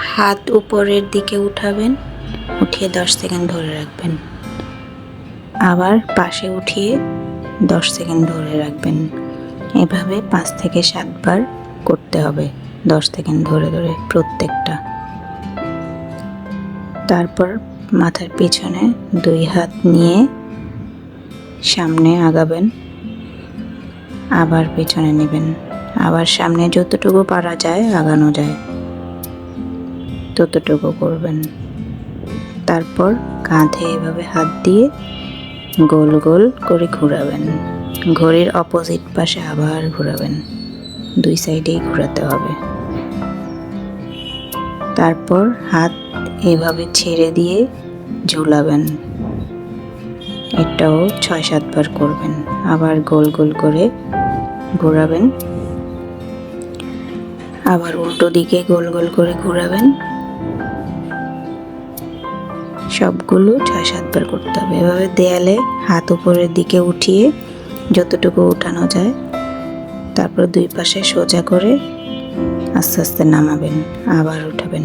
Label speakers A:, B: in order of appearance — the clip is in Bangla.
A: হাত উপরের দিকে উঠাবেন, উঠিয়ে দশ সেকেন্ড ধরে রাখবেন। আবার পাশে উঠিয়ে দশ সেকেন্ড ধরে রাখবেন। এভাবে পাঁচ থেকে সাতবার করতে হবে দশ সেকেন্ড ধরে ধরে প্রত্যেকটা। তারপর মাথার পিছনে দুই হাত নিয়ে সামনে আগাবেন, আবার পেছনে নেবেন। আবার সামনে যতটুকু পারা যায়, আগানো যায়। ততটুকু করবেন। তারপর কাঁধে এভাবে হাত দিয়ে গোল গোল করে ঘোরাবেন। ঘড়ির অপোজিট পাশে আবার ঘোরাবেন। দুই সাইডেই ঘোরাতে হবে। তারপর হাত এভাবে ছেড়ে দিয়ে ঝুলাবেন। এটাও ছয় সাতবার করবেন। আবার গোল গোল করে ঘোরাবেন। আবার উল্টো দিকে গোল গোল করে ঘোরাবেন। সবগুলো ছয় সাতবার করতে হবে। এভাবে দেয়ালে হাত উপরের দিকে উঠিয়ে যতটুকু উঠানো যায়, তারপর দুই পাশে সোজা করে আস্তে আস্তে নামাবেন, আবার উঠাবেন।